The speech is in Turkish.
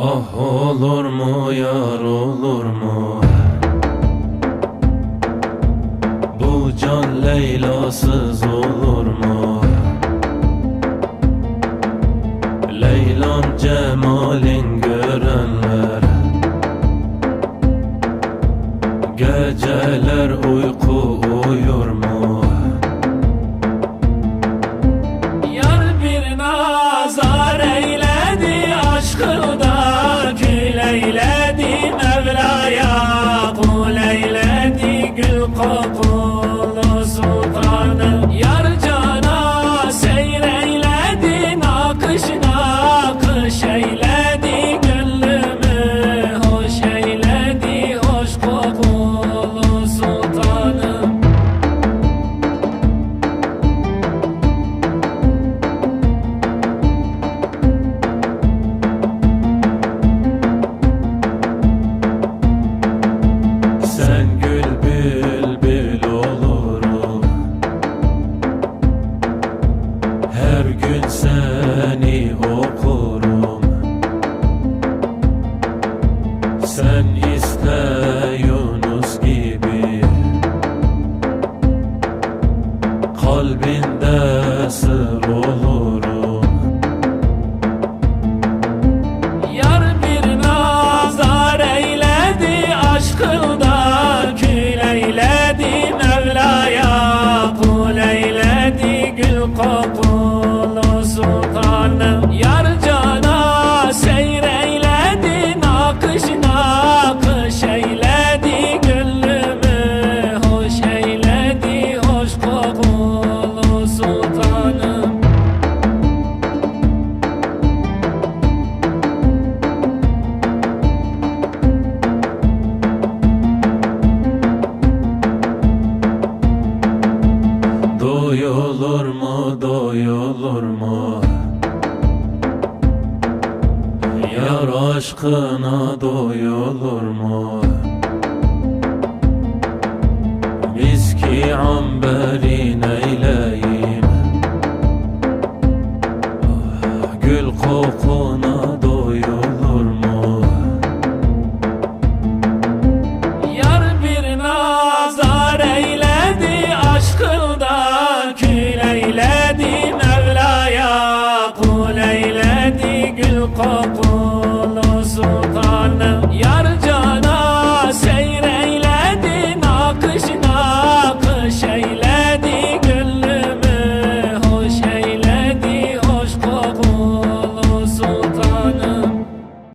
Ah olur mu yar olur mu? Bu can Leyla'sız olur mu? Leyla'm cemalin görenler. Geceler uyku uyur mu? copo. وداني யார aşkına doyulur mu? Miski amberin eyleyim ah, Gül kokuna doyulur mu? Yar bir nazar eyledi aşkında kül eyledi Mevla'ya kul eyledi gül kokuna